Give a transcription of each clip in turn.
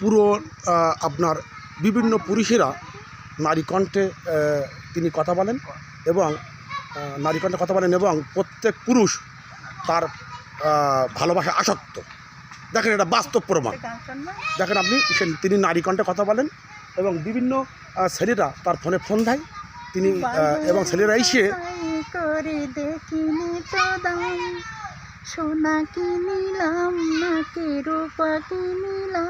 পুরো আপনার বিভিন্ন পুরুষেরা নারী কণ্ঠে তিনি কথা বলেন এবং নারী কণ্ঠে কথা বলেন এবং প্রত্যেক পুরুষ তার ভালোবাসা আসক্ত। দেখেন এটা বাস্তব প্রমাণ। দেখেন আপনি তিনি নারী কণ্ঠে কথা বলেন এবং বিভিন্ন ছেলেরা তার ফোনে ফোন দেয়। তিনি এবং ছেলেরা এসে সোনা কিনিলাম নাকি রূপা কিনিলাম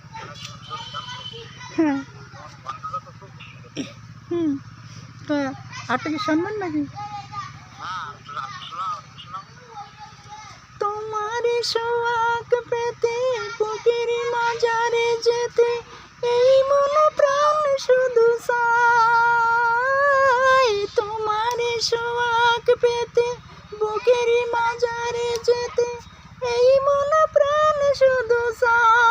হ্যাঁ। হুম। কি শুনবেন নাকি? তোমার সোয়াক পেতে বুকের মাজারে যেতে এই মন প্রাণ শুধু চাই তোমার সোয়াক পেতে বুকের মাজারে যেতে এই মন প্রাণ শুধু চাই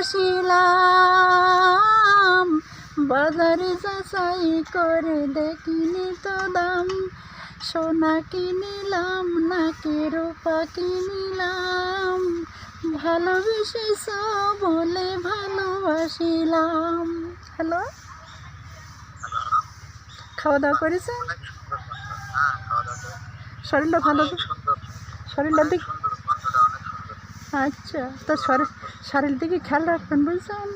কাছে আসিলাম বাজারে যাচাই করে দেখিনি তো দাম। সোনা কিনিলাম নাকি রূপা কিনিলাম। ভালোবেসেছ বলে ভালোবাসিলাম। হ্যালো? খাওয়া দাওয়া করেছেন শরীরটা ভালো শরীরটা দিক আচ্ছা তো শরীর শরীর দিকে খেয়াল রাখবেন বুঝছেন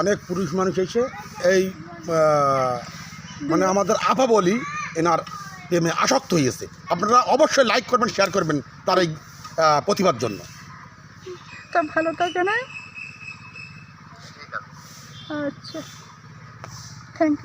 অনেক পুরুষ মানুষ এসে এই মানে আমাদের আপা বলি এনার প্রেমে আসক্ত হয়েছে আপনারা অবশ্যই লাইক করবেন শেয়ার করবেন তার এই প্রতিভার জন্য। তা ভালো থাকে না? আচ্ছা থ্যাংক ইউ